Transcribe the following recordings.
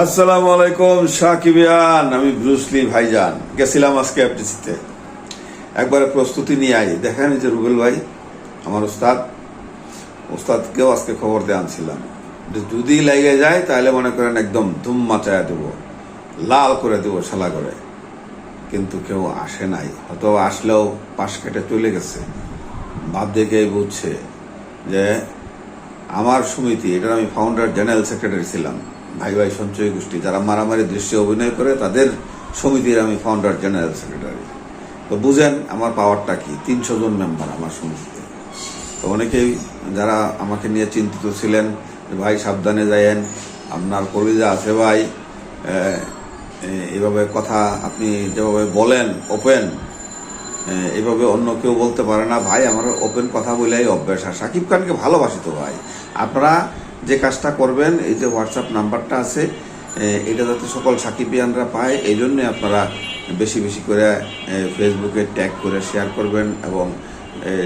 আসসালামু আলাইকুম সাকিবিয়ান আমি ব্রুসলি ভাইজান। গেছিলাম আজকে এফটিসিতে একবারে প্রস্তুতি নিয়ে আই দেখেন যে রুবেল ভাই, আমার উস্তাদ উস্তাদকেও আজকে খবর দিয়ে আনছিলাম। যদি লেগে যায়, তাহলে মনে করেন একদম ধুম মাচায়া দেবো। লাল করে দেবো শালা করে। কিন্তু কেউ আসে নাই। হয়তো আসলেও পাশ কেটে চলে গেছে। ভাব দেখেই বুঝছে যে, আমার সমিতি, এটার আমি ফাউন্ডার জেনারেল সেক্রেটারি ছিলাম। ভাই ভাই সঞ্চয় গোষ্ঠী, যারা মারামারি দৃশ্যে অভিনয় করে, তাদের সমিতির আমি ফাউন্ডার জেনারেল সেক্রেটারি তো বুঝেন আমার পাওয়ারটা কি? তিনশো জন মেম্বার আমার সমিতিতে। তো অনেকেই যারা আমাকে নিয়ে চিন্তিত ছিলেন ভাই, সাবধানে যায়েন, আপনার কলিজা আছে ভাই এভাবে কথা আপনি যেভাবে বলেন ওপেন এভাবে অন্য কেউ বলতে পারে না। ভাই, আমার ওপেন কথা বলেই অভ্যাস। আর সাকিব খানকে ভালোবাসি তো ভাই। আপনারা যে কাজটা করবেন, এই যে হোয়াটসঅ্যাপ নাম্বারটা আছে এটা যাতে সকল সাকিবিয়ানরা পায়, এই জন্য আপনারা বেশি বেশি করে ফেসবুকে ট্যাগ করে শেয়ার করবেন এবং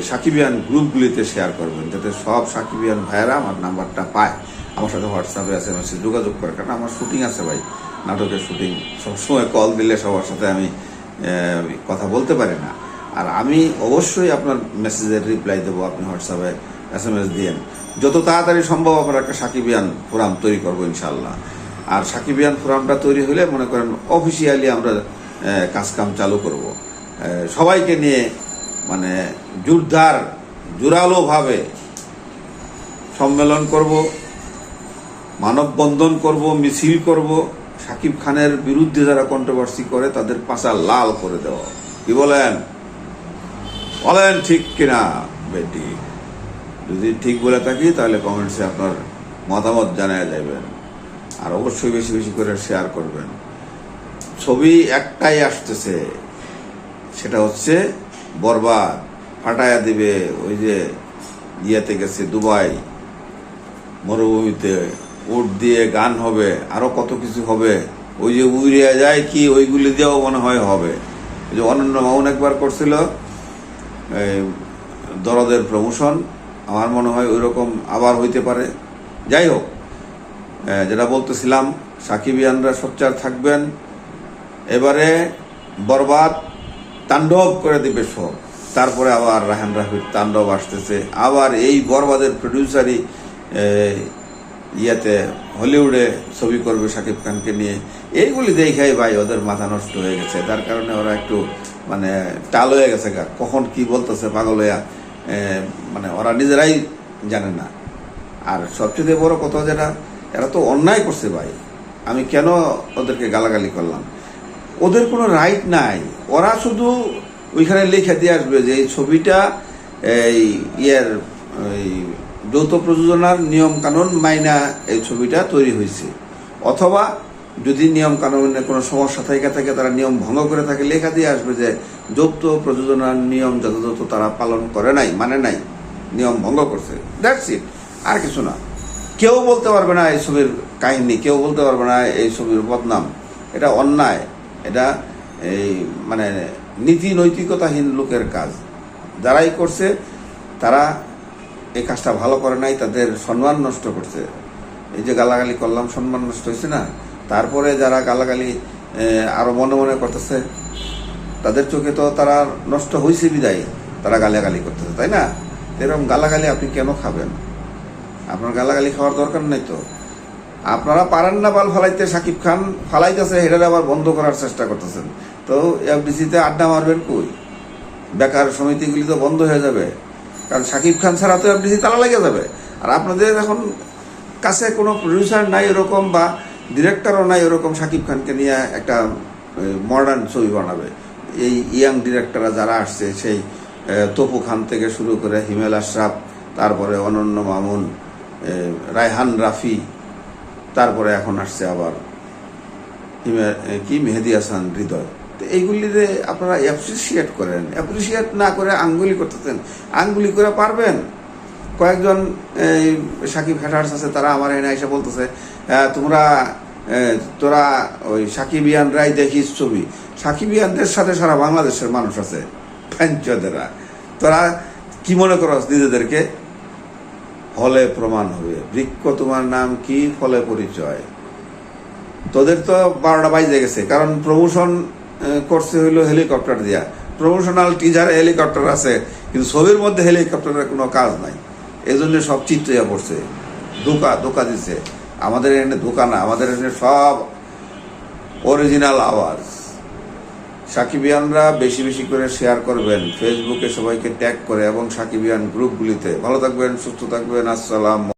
সাকিবিয়ান গ্রুপগুলিতে শেয়ার করবেন, যাতে সব সাকিবিয়ান ভাইয়েরা আমার নাম্বারটা পায়। আমার সাথে হোয়াটসঅ্যাপে আছে মেসেজ যোগাযোগ করে, কারণ আমার শুটিং আছে ভাই, নাটকের শুটিং সবসময় কল দিলে সবার সাথে আমি কথা বলতে পারি না। আর আমি অবশ্যই আপনার মেসেজের রিপ্লাই দেবো, আপনি হোয়াটসঅ্যাপে এস এম এস দিয়েন যত তাড়াতাড়ি সম্ভব আমরা একটা সাকিবিয়ান ফোরাম তৈরি করব ইনশাল্লাহ আর সাকিবিয়ান ফোরামটা তৈরি হলে মনে করেন অফিসিয়ালি আমরা কাজকাম চালু করব। সবাইকে নিয়ে মানে জোরদার, জোরালোভাবে সম্মেলন করব, মানববন্ধন করব, মিছিল করব। সাকিব খানের বিরুদ্ধে যারা কন্ট্রোভার্সি করে, তাদের পাশা লাল করে দেওয়া কি বলেন? বলেন ঠিক কিনা, বেটি? যদি ঠিক বলে থাকি, তাহলে কমেন্টসে আপনার মতামত জানায় যাবেন আর অবশ্যই বেশি বেশি করে শেয়ার করবেন। ছবি একটাই আসতেছে, সেটা হচ্ছে বরবাদ। ফাটায়া দিবে ওই যে ইয়েতে গেছে, দুবাই। মরুভূমিতে উট দিয়ে গান হবে, আরও কত কিছু হবে। ওই যে উড়িয়া যায় কি, ওইগুলি দিয়েও মনে হয় হবে। ওই যে অনন্য মাউন একবার করছিল দরদের প্রমোশন আমার মনে হয় ওই রকম আবার হইতে পারে। যাই হোক যেটা বলতেছিলাম, সাকিবিয়ানরা সোচ্চার থাকবেন, এবারে বরবাদ তাণ্ডব করে দিবে সব। তারপরে আবার রাহান রাফির তাণ্ডব আসতেছে। আবার এই বরবাদের প্রডিউসারই ইয়েতে হলিউডে ছবি করবে শাকিব খানকে নিয়ে। এইগুলি দেখাই ভাই, ওদের মাথা নষ্ট হয়ে গেছে। তার কারণে ওরা একটু মানে টাল হয়ে গেছে কখন কি বলতেছে পাগল হইয়া। মানে ওরা নিজেরাই জানে না। আর সবচেয়ে বড় কথা যেটা, এরা তো অন্যায় করছে ভাই। আমি কেন ওদেরকে গালাগালি করলাম? ওদের কোনো রাইট নাই। ওরা শুধু ওইখানে লিখে দিয়ে আসবে যে এই ছবিটা এই ইয়ের ওই যৌথ প্রযোজনার নিয়মকানুন মাইনা এই ছবিটা তৈরি হয়েছে। অথবা যদি নিয়ম কানুনের কোনো সমস্যা থেকে থাকে, তারা নিয়ম ভঙ্গ করে থাকে, লেখা দিয়ে আসবে যে যৌথ প্রযোজনার নিয়ম যথাযথ তারা পালন করে নাই মানে নাই, নিয়ম ভঙ্গ করছে। দ্যাটস ইট আর কিছু না। কেউ বলতে পারবে না এই ছবির কাহিনী, কেউ বলতে পারবে না এই ছবির বদনাম। এটা অন্যায়, এটা এই মানে নীতি নৈতিকতাহীন লোকের কাজ। যারাই করছে, তারা এই কাজটা ভালো করে নাই, তাদের সম্মান নষ্ট করছে। এই যে গালাগালি করলাম, সম্মান নষ্ট হয়েছে না? তারপরে যারা গালাগালি আহ, আরও মনে মনে করতেছে তাদের চোখে তো তারা নষ্ট হয়েছে বিদায় তারা গালাগালি করতেছে তাই না? এরকম গালাগালি আপনি কেন খাবেন? আপনার গালাগালি খাওয়ার দরকার নেই তো। আপনারা পারেন না বাল ফালাইতে সাকিব খান ফালাইতেছে হেডার আবার বন্ধ করার চেষ্টা করতেছেন। তো এফডিসিতে আড্ডা মারবেন কই? বেকার সমিতিগুলি তো বন্ধ হয়ে যাবে। কারণ সাকিব খান ছাড়া তো এফডিসি তালা লেগে যাবে। আর আপনাদের এখন কাছে কোনো প্রডিউসার নাই এরকম বা ডিরেক্টরও নাই এরকম সাকিব খানকে নিয়ে একটা মডার্ন ছবি বানাবে। এই ইয়াং ডিরেক্টররা যারা আসছে, সেই তপু খান থেকে শুরু করে হিমেল আশরাফ, তারপরে অনন্য মামুন রায়হান রাফি, তারপরে এখন আসছে আবার কি? মেহেদি হাসান, হৃদয়। তো এইগুলিতে আপনারা অ্যাপ্রিসিয়েট করেন অ্যাপ্রিসিয়েট না করে আঙ্গুলি করতেছেন, আঙ্গুলি করে পারবেন? কয়েকজন, এই, সাকিব হ্যাটার্স আছে, তারা আমার এনে এসে বলতেছে তোমরা তোরা ওই সাকিব সাকিবিয়ানরাই দেখিস ছবি। সাকিব সাকিবিয়ানদের সাথে সারা বাংলাদেশের মানুষ আছে পঞ্চদেরা তোরা কি মনে করস নিজেদেরকে? ফলে প্রমাণ হবে। বৃক্ষ, তোমার নাম কি? ফলে পরিচয়। তোদের তো বারোটা বাজে গেছে, কারণ প্রমোশন করছে হইল হেলিকপ্টার দিয়া। প্রমোশনাল টিজার হেলিকপ্টার আছে, কিন্তু ছবির মধ্যে হেলিকপ্টারের কোনো কাজ নাই। এই জন্য সব চিত্রিয়া পড়ছে, ধোকা ধোকা দিছে আমাদের এখানে ধোকা না, আমাদের এখানে সব অরিজিনাল আওয়াজ সাকিবিয়ানরা বেশি বেশি করে শেয়ার করবেন ফেসবুকে সবাইকে ট্যাগ করে এবং সাকিবিয়ান গ্রুপগুলিতে ভালো থাকবেন, সুস্থ থাকবেন, আসসালাম